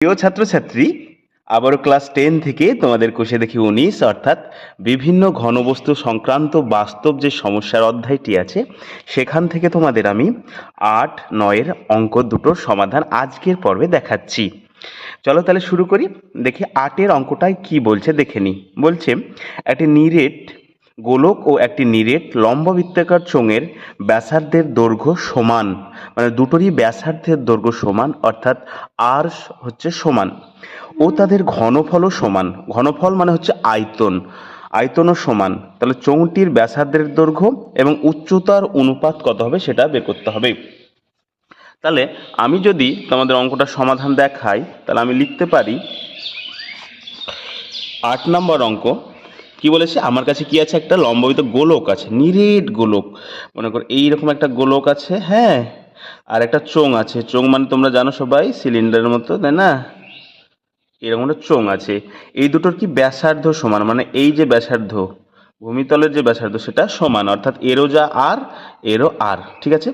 প্রিয় ছাত্রছাত্রী, আবারও ক্লাস টেন থেকে তোমাদের কোষে দেখি উনিশ, অর্থাৎ বিভিন্ন ঘনবস্তু সংক্রান্ত বাস্তব যে সমস্যার অধ্যায়টি আছে, সেখান থেকে তোমাদের আমি আট, নয়ের অঙ্ক দুটোর সমাধান আজকের পর্বে দেখাচ্ছি। চলো তাহলে শুরু করি, দেখি আটের অঙ্কটায় কি বলছে, দেখে নিই। বলছে, একটি নিরেট গোলক ও একটি নিরেট লম্ব বৃত্তাকার চোঙের ব্যাসার্ধের দৈর্ঘ্য সমান মানে দুটোরই ব্যাসার্ধের দৈর্ঘ্য সমান, অর্থাৎ আর হচ্ছে সমান, ও তাদের ঘনফলও সমান। ঘনফল মানে হচ্ছে আয়তন, আয়তনও সমান। তাহলে চোঙটির ব্যাসার্ধের দৈর্ঘ্য এবং উচ্চতার অনুপাত কত হবে সেটা বের করতে হবে। তাহলে আমি যদি তোমাদের অঙ্কটা সমাধান দেখাই, তাহলে আমি লিখতে পারি আট নম্বর অঙ্ক কি বলেছে? আমার কাছে কি আছে? একটা লম্বিত গোলক আছে, নিরেট গোলক। মনে করো এইরকম একটা গোলক আছে হ্যাঁ আর একটা চোং আছে। চোং মানে তোমরা জানো সবাই, সিলিন্ডারের মতো, তাই না? এরকম একটা চোং আছে। এই দুটোর কি ব্যাসার্ধ সমান? মানে এই যে ব্যাসার্ধ, ভূমিতলের যে ব্যাসার্ধ, সেটা সমান, অর্থাৎ এরও যা আর, এরও আর, ঠিক আছে?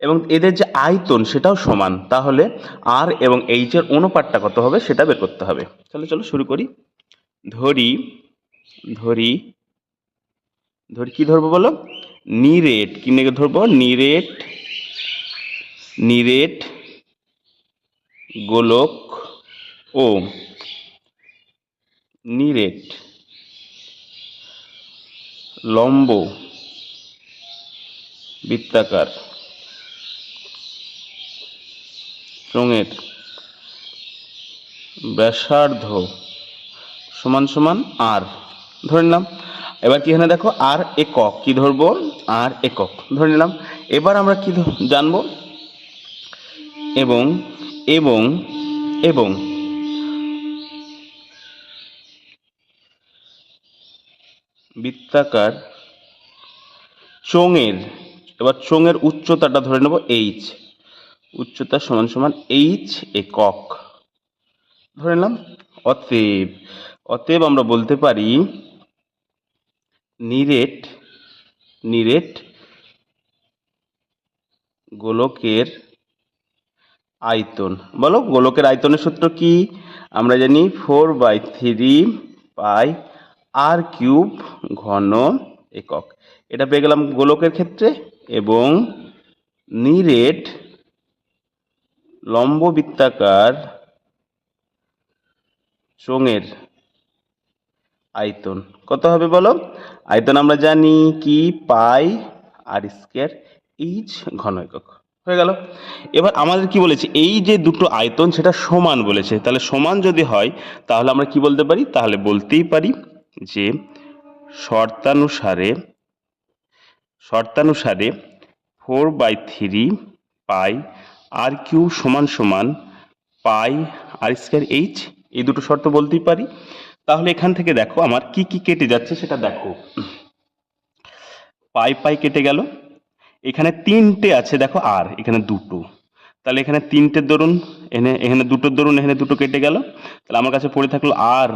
এবং এদের যে আয়তন, সেটাও সমান। তাহলে আর এবং এইচের অনুপাতটা কত হবে? সেটা বের করতে হবে। তাহলে চলো শুরু করি। ধরি ধরি ধরি কি ধরবো বলো? নিরেট, কি নিয়ে ধরবো? নিরেট নিরেট, গোলক, ও, নিরেট, লম্ব, বৃত্তাকার চোঙের ব্যাসার্ধ সমান সমান আর ধরে নিলাম। এবার কি এখানে দেখো আর একক। কি ধরবো? আর একক। ধরে নিলাম। এবার আমরা কি জানব? এবং এবং এবং। বৃত্তাকার চোঙের, এবার চোঙের উচ্চতাটা ধরে নেব এইচ উচ্চতা সমান সমান এইচ একক। ধরে নিলাম। অতএব অতএব আমরা বলতে পারি, নিরেট নিরেট গোলকের আয়তন। বলো, গোলকের আয়তনের সূত্র কি? আমরা জানি four by three pi r cube ঘন একক। এটা পেয়ে গেলাম গোলকের ক্ষেত্রে এবং নিরেট লম্ব বৃত্তাকার চোঙের আয়তন। কত হবে বলো? আয়তন আমরা জানি কি? পাই আর স্কোয়ার এইচ ঘন একক। হয়ে গেল। এবার আমাদের কি বলেছে? এই যে দুটো আয়তন সেটা সমান বলেছে। তাহলে সমান যদি হয়, তাহলে আমরা কি বলতে পারি? তাহলে বলতেই পারি যে শর্তানুসারে শর্তানুসারে four by three pi r cube সমান সমান পাই আর স্কোয়ার এইচ। এই দুটো শর্ত বলতেই পারি। তাহলে এখান থেকে দেখো আমার কি কি কেটে যাচ্ছে সেটা দেখো। পাই পাই কেটে গেল। এখানে তিনটে আছে, দেখো আর, এখানে দুটো। তাহলে এখানে তিনটের দরুন এখানে এখানে দুটোর দরুন, এখানে দুটো কেটে গেল। তাহলে আমার কাছে পড়ে থাকল আর।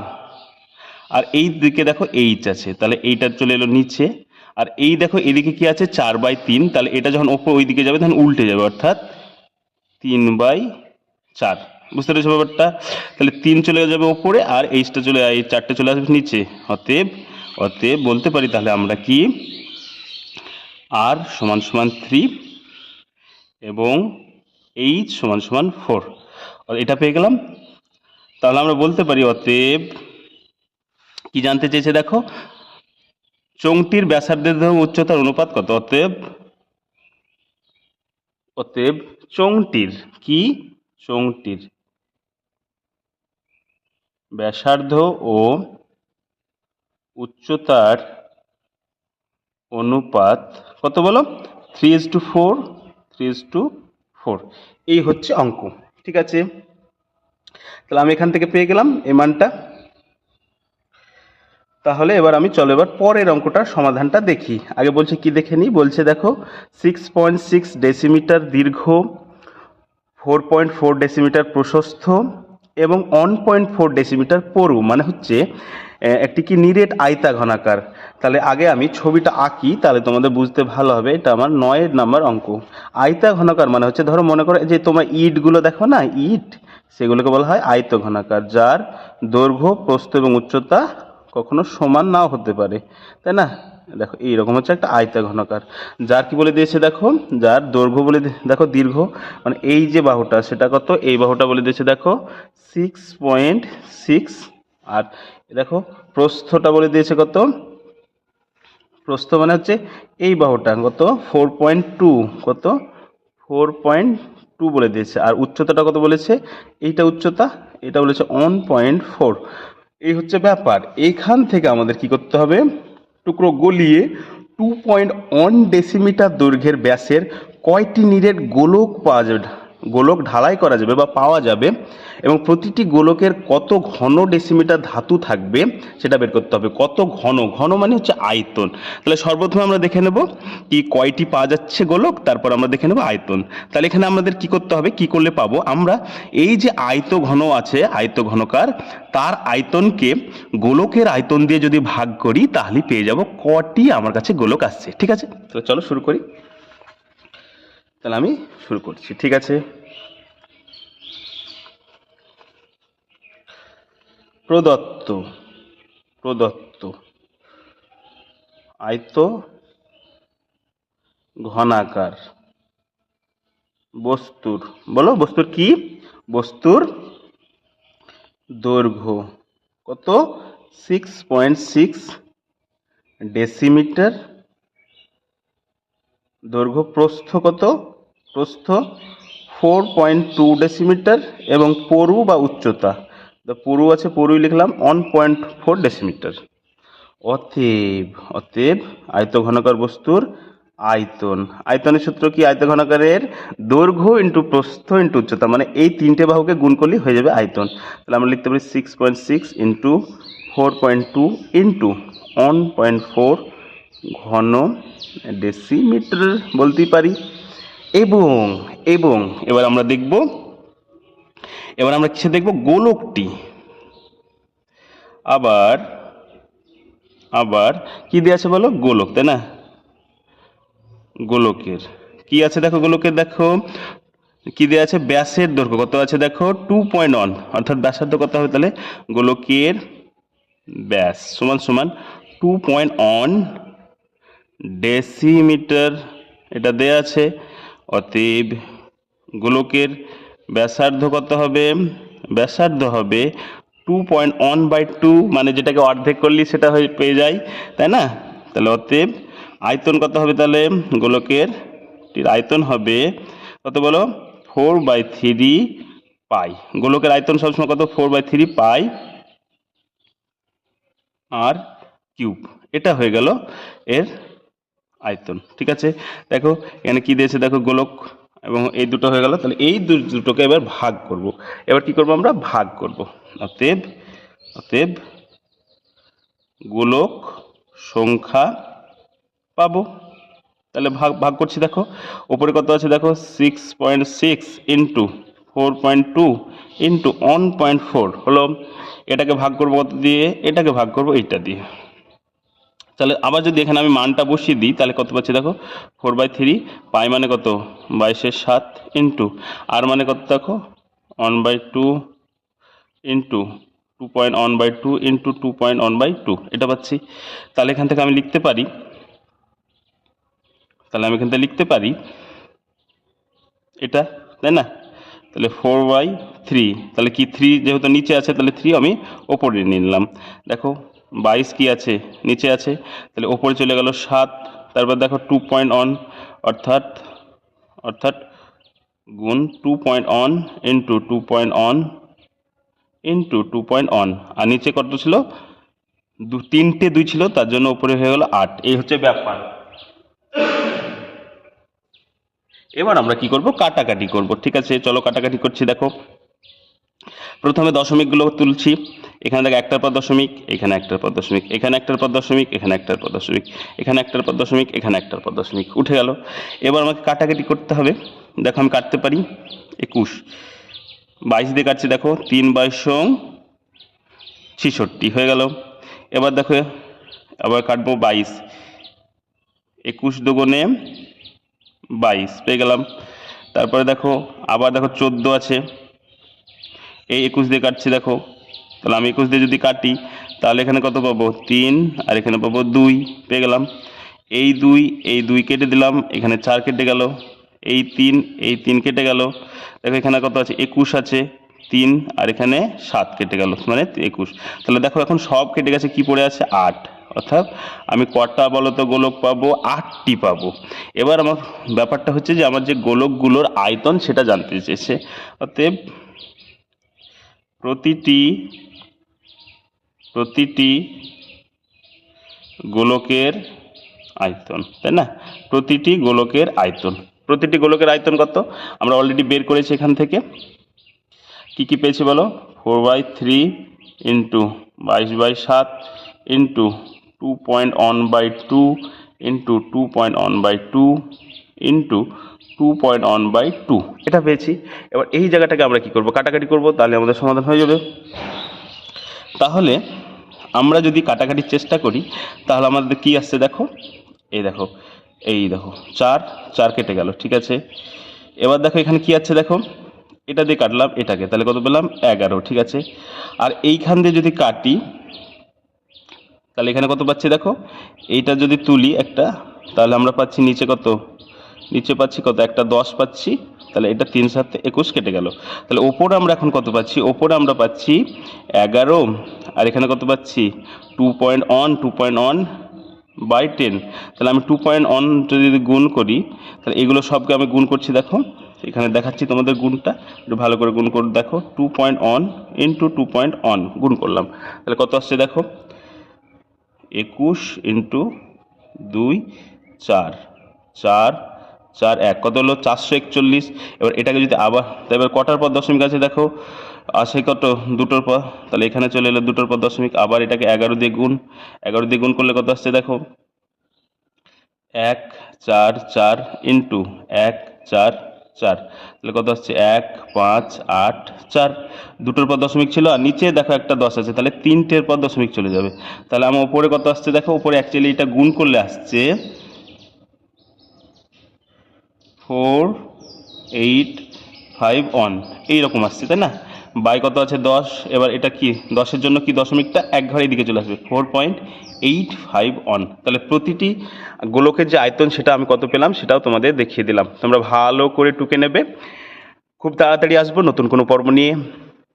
আর এই দিকে দেখো এইচ আছে, তাহলে এইটা চলে এলো নিচে। আর এই দেখো এদিকে কি আছে? চার বাই তিন, তাহলে এটা যখন ওপর ওই দিকে যাবে তখন উল্টে যাবে, অর্থাৎ তিন বাই চার। বুঝতে পেরেছ ব্যাপারটা? তাহলে তিন চলে যাবে ওপরে আর এইচটা চলে, এই চারটে চলে আসবে নিচে। অতএব অতএব বলতে পারি তাহলে আমরা কি? আর সমান সমান থ্রি এবং এইচ সমান সমান ফোর। এটা পেয়ে গেলাম। তাহলে আমরা বলতে পারি অতএব, কি জানতে চেয়েছে দেখো? চোঙটির ব্যাসার্ধের ধরো উচ্চতার অনুপাত কত? অতএব অতএব চোঙটির, কি? চোঙটির। ব্যাসার্ধ ও উচ্চতার অনুপাত কত বলো? Three is to four three is to four এই হচ্ছে অঙ্ক, ঠিক আছে? তাহলে আমি এখান থেকে পেয়ে গেলাম এই মানটা। তাহলে এবার আমি চলো, এবার পরের অঙ্কটার সমাধানটা দেখি। আগে বলছে কি দেখে নিই? বলছে দেখো সিক্স পয়েন্ট সিক্স ডেসিমিটার দীর্ঘ ফোর পয়েন্ট ফোর ডেসিমিটার প্রশস্ত এবং ওয়ান পয়েন্ট ফোর ডেসিমিটার পরু মানে হচ্ছে একটি কি নিরেট আয়তা ঘনাকার। তাহলে আগে আমি ছবিটা আঁকি, তাহলে তোমাদের বুঝতে ভালো হবে, এটা আমার নয়ের নাম্বার অঙ্ক। আয়তা ঘনাকার মানে হচ্ছে, ধরো মনে করো যে তোমার ইটগুলো দেখো না, ইট, সেগুলোকে বলা হয় আয়ত ঘনাকার, যার দৈর্ঘ্য, প্রস্থ এবং উচ্চতা কখনো সমান নাও হতে পারে, তাই না? দেখো, এইরকম হচ্ছে একটা আয়তাঘনাকার যার কি বলে দিয়েছে দেখো? যার দৈর্ঘ্য বলে দেখো, দীর্ঘ। মানে এই যে বাহুটা, সেটা কত? এই বাহুটা বলে দিয়েছে দেখো সিক্স পয়েন্ট সিক্স আর দেখো, প্রস্থটা বলে দিয়েছে কত? প্রস্থ মানে হচ্ছে এই বাহুটা, কত? ফোর পয়েন্ট টু কত? ফোর পয়েন্ট টু বলে দিয়েছে। আর উচ্চতাটা কত বলেছে? এইটা উচ্চতা, এটা বলেছে ওয়ান পয়েন্ট ফোর এই হচ্ছে ব্যাপার। এইখান থেকে আমাদের কি করতে হবে? টুকরো গলিয়ে টু পয়েন্ট ওয়ান ডেসিমিটার দৈর্ঘ্যের ব্যাসের কয়টি নীরের গোলক পাওয়া যাবে? গোলক ঢালাই করা যাবে বা পাওয়া যাবে এবং প্রতিটি গোলকের কত ঘন ডেসিমিটার ধাতু থাকবে সেটা বের করতে হবে। কত ঘন? ঘন মানে হচ্ছে আয়তন। তাহলে সর্বপ্রথমে আমরা দেখে নেব কি কয়টি পাওয়া যাচ্ছে গোলক, তারপর আমরা দেখে নেব আয়তন। তাহলে এখানে আমাদের কি করতে হবে? কি করলে পাবো? আমরা এই যে আয়ত ঘন আছে, আয়ত ঘনকার, তার আয়তনকে গোলকের আয়তন দিয়ে যদি ভাগ করি, তাহলে পেয়ে যাব কটি আমার কাছে গোলক আসছে। ঠিক আছে? তাহলে চলো শুরু করি। তাহলে আমি শুরু করছি, ঠিক আছে? প্রদত্ত প্রদত্ত আয়ত ঘনাকার বস্তুর, বলো বস্তুর কি? বস্তুর দৈর্ঘ্য কত? সিক্স পয়েন্ট সিক্স ডেসিমিটার দৈর্ঘ্য প্রস্থ কত? প্রস্থ ফোর পয়েন্ট টু ডেসিমিটার এবং পরু বা উচ্চতা। The পরু আছে, পরুই লিখলাম ওয়ান পয়েন্ট ফোর ডেসিমিটার অতএব অতএব আয়তঘনকার বস্তুর আয়তন। আয়তনের সূত্র কি? আয়ত ঘনকারের দৈর্ঘ্য ইন্টু প্রস্থ ইন্টু উচ্চতা মানে এই তিনটে বাহুকে গুণ করলেই হয়ে যাবে আয়তন। তাহলে আমরা লিখতে পারি six point six into four point two into one point four ঘন ডেসিমিটার বলতেই পারি। এবং এবং, এবার আমরা দেখব, এবার আমরা কিসে দেখব গোলকটি। আবার আবার কি দিয়ে আছে বলো? গোলক, তাই না? গোলকের। কি আছে দেখো গোলকের? দেখো, কি দেওয়া আছে? ব্যাসের দৈর্ঘ্য। কত আছে দেখো? টু পয়েন্ট ওয়ান অর্থাৎ ব্যাসার্ধ কত হবে তাহলে? গোলকের ব্যাস সমান সমান টু পয়েন্ট ওয়ান ডেসিমিটার এটা দেয়া আছে অতএব গোলকের ব্যাসার্ধ কত হবে? ব্যাসার্ধ হবে two point one by two মানে যেটাকে অর্ধেক করলি সেটা হয়ে পেয়ে যায়, তাই না? তাহলে অতএব আয়তন কত হবে তাহলে? গোলকের আয়তন হবে কত বলো? ফোর বাই থ্রি পাই গোলকের আয়তন সবসময় কত? Four by three pi r cube এটা হয়ে গেল এর আয়তন, ঠিক আছে? দেখো, এখানে কি দিয়েছে? দেখো, গোলক এবং এই দুটো হয়ে গেল। তাহলে এই দুটোকে এবার ভাগ করব। এবার কি করব আমরা? ভাগ করব। অতএব অতএব গোলক সংখ্যা পাবো। তাহলে ভাগ ভাগ করছি, দেখো। ওপরে কত আছে? দেখো six point six into four point two into one point four হলো, এটাকে ভাগ করব কত দিয়ে? এটাকে ভাগ করব এইটা দিয়ে। তাহলে আবার যদি এখানে আমি মানটা বসিয়ে দিই, তাহলে কত পাচ্ছি দেখো? ফোর বাই থ্রি পাই মানে কত? বাইশের সাত ইন্টু আর মানে কত দেখো? One by two into two point one by two into two point one by two এটা পাচ্ছি। তাহলে এখান থেকে আমি লিখতে পারি, তাহলে আমি এখান থেকে লিখতে পারি, এটা, তাই না? তাহলে ফোর বাই থ্রি তাহলে কি থ্রি যেহেতু নিচে আছে, তাহলে থ্রি আমি ওপরে নিলাম। দেখো বাইশ কি আছে? নিচে আছে। তাহলে ওপরে চলে গেল সাত। তারপর দেখো টু পয়েন্ট অন অর্থাৎ অর্থাৎ গুণ two point one into two point one into two point one আর নিচে কত ছিল? দু, তিনটে দুই ছিল, তার জন্য উপরে হয়ে গেল আট। এই হচ্ছে ব্যাপার। এবার আমরা কি করব? কাটাকাটি করব। ঠিক আছে, চলো কাটাকাটি করছি, দেখো। প্রথমে দশমিকগুলো তুলছি। এখানে দেখো একটার পর দশমিক, এখানে একটার পর দশমিক, এখানে একটার পর দশমিক, এখানে একটার পর দশমিক, এখানে একটার পর দশমিক, এখানে একটার পর দশমিক। উঠে গেল। এবার আমাকে কাটাকাটি করতে হবে। দেখো আমি কাটতে পারি। একুশ। বাইশ দিয়ে কাটছি, দেখো, তিন বাইশ ছিষট্টি হয়ে গেল। এবার দেখো, আবার কাটবো বাইশ। একুশ দুগুণে বাইশ, পেয়ে গেলাম। তারপরে দেখো, আবার দেখো চোদ্দ আছে। এই একুশ দিয়ে কাটছি, দেখো। তাহলে আমি একুশ দিয়ে যদি কাটি, তাহলে এখানে কত পাবো? তিন, আর এখানে পাবো দুই, পেয়ে গেলাম। এই দুই এই দুই কেটে দিলাম, এখানে চার কেটে গেল। এই তিন এই তিন কেটে গেল। দেখো এখানে কত আছে? একুশ আছে, তিন, আর এখানে সাত কেটে গেল মানে একুশ। তাহলে দেখো এখন সব কেটে গেছে, কি পড়ে আছে? আট। অর্থাৎ আমি কটা বলতো, গোলক পাবো? আটটি পাবো। এবার আমার ব্যাপারটা হচ্ছে যে, আমার যে গোলকগুলোর আয়তন, সেটা জানতে চেয়েছে। অতএব প্রতিটি প্রতিটি গোলকের আয়তন, তাই না? প্রতিটি গোলকের আয়তন। প্রতিটি গোলকের আয়তন কত? আমরা অলরেডি বের করেছি এখান থেকে। কি কি পেয়েছি বলো? ফোর বাই থ্রি ইন্টু বাইশ বাই সাত into two point one by two into two point one by two into two point one by two এটা পেয়েছি। এবার এই জায়গাটাকে আমরা কি করব? কাটাকাটি করব তাহলে আমাদের সমাধান হয়ে যাবে। তাহলে আমরা যদি কাটাকাটির চেষ্টা করি তাহলে আমাদের কি আসছে দেখো? এই দেখো এই দেখো চার চার কেটে গেল ঠিক আছে? এবার দেখো এখানে কি আছে দেখো? এটা দিয়ে কাটলাম এটাকে তাহলে কত পেলাম? এগারো ঠিক আছে? আর এইখান দিয়ে যদি কাটি তাহলে এখানে কত পাচ্ছি দেখো? এইটা যদি তুলি একটা তাহলে আমরা পাচ্ছি নিচে কত? নিচে পাচ্ছি কত? একটা দশ পাচ্ছি। তাহলে এটা তিন সাথে একুশ কেটে গেল। তাহলে ওপরে আমরা এখন কত পাচ্ছি? ওপরে আমরা পাচ্ছি এগারো। আর এখানে কত পাচ্ছি? Two point one two point one by ten তাহলে আমি টু পয়েন্ট ওয়ান যদি গুণ করি, তাহলে এগুলো সবকে আমি গুণ করছি দেখো। এখানে দেখাচ্ছি তোমাদের গুণটা। একটু ভালো করে গুণ করে দেখো। Two point one into two point one গুণ করলাম। তাহলে কত আসছে দেখো? একুশ ইন্টু দুই, চার। চার চার এক। কত হলো? চারশো একচল্লিশ। এবার এটাকে যদি আবার এবার কটার পর দশমিক আছে দেখো? আসে কত? দুটোর পর। তাহলে এখানে চলে এলো দুটোর পর দশমিক। আবার এটাকে এগারো দিয়ে গুণ। এগারো দিয়ে গুণ করলে কত আসছে দেখো? এক, চার চার ইন্টু এক, চার চার। তাহলে কত আসছে? এক, পাঁচ, আট, চার। দুটোর পর দশমিক ছিল আর নিচে দেখো একটা দশ আছে। তাহলে তিনটের পর দশমিক চলে যাবে। তাহলে আমার উপরে কত আসছে দেখো? উপরে অ্যাকচুয়ালি এটা গুণ করলে আসছে ফোর এইট ফাইভ ওয়ান। এইরকম আসছে, তাই না? বাই কত আছে? দশ। এবার এটা কি? দশের জন্য কি দশমিকটা? এক ঘরের দিকে চলে আসবে। Four point eight five one. তাহলে প্রতিটি গোলকের যে আয়তন, সেটা আমি কত পেলাম? সেটাও তোমাদের দেখিয়ে দিলাম। তোমরা ভালো করে টুকে নেবে। খুব তাড়াতাড়ি আসব নতুন কোনো পর্ব নিয়ে।